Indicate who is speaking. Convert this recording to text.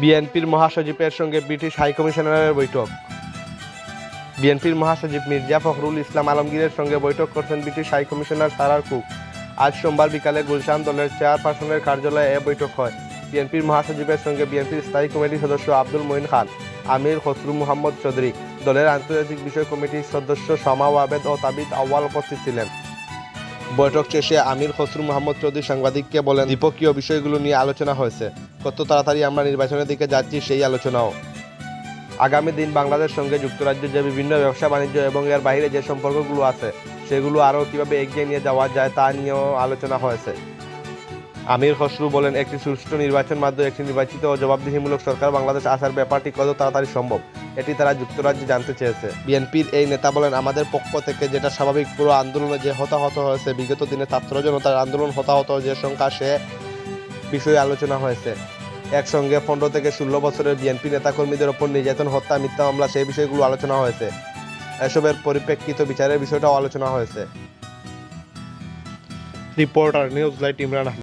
Speaker 1: বিএনপির মহাসচিবের সঙ্গে ব্রিটিশ হাইকমিশনারের বৈঠক। বিএনপির মহাসচিব মির্জা ফখরুল ইসলাম আলমগীরের সঙ্গে বৈঠক করছেন ব্রিটিশ হাইকমিশনার সারার কুক। আজ সোমবার বিকালে গুলশান দলের চেয়ারপারসনের কার্যালয়ে এ বৈঠক হয়। বিএনপির মহাসচিবের সঙ্গে বিএনপির স্থায়ী কমিটির সদস্য আব্দুল মঈন খান, আমির খসরু মোহাম্মদ চৌধুরী দলের আন্তর্জাতিক বিষয় কমিটির সদস্য শামা ওয়াবেদ ও তাবিদ আওয়াল উপস্থিত ছিলেন। বৈঠক শেষে আমির খসরু মোহাম্মদ চৌধুরী সাংবাদিককে বলেন, দ্বিপক্ষীয় বিষয়গুলো নিয়ে আলোচনা হয়েছে। কত তাড়াতাড়ি আমরা নির্বাচনের দিকে যাচ্ছি সেই আলোচনাও। আগামী দিন বাংলাদেশ সঙ্গে যুক্তরাজ্যের যে বিভিন্ন ব্যবসা বাণিজ্য এবং এর বাইরে যে সম্পর্কগুলো আছে, সেগুলো আরও কীভাবে এগিয়ে নিয়ে যাওয়া যায় তা নিয়েও আলোচনা হয়েছে। আমির খসরু বলেন, একটি সুষ্ঠু নির্বাচন মাধ্যমে একটি নির্বাচিত ও জবাবদিহিমূলক সরকার বাংলাদেশ আসার ব্যাপারটি কত তাড়াতাড়ি সম্ভব? এটি তারা যুক্তরাজ্যে জানতে চেয়েছে। বিএনপির এই নেতা বলেন, আমাদের পক্ষ থেকে যেটা স্বাভাবিক, পুরো আন্দোলনে যে হতাহত হয়েছে, বিগত দিনে ছাত্র জনতার আন্দোলন, হতাহত যে সংখ্যা, সে বিষয়ে আলোচনা হয়েছে। একসঙ্গে পনেরো থেকে ষোলো বছরের বিএনপি নেতাকর্মীদের ওপর নির্যাতন, হত্যা, মিথ্যা মামলা, সেই বিষয়গুলো আলোচনা হয়েছে। এসবের পরিপ্রেক্ষিত বিচারের বিষয়টাও আলোচনা হয়েছে। Reporter, news light, Imran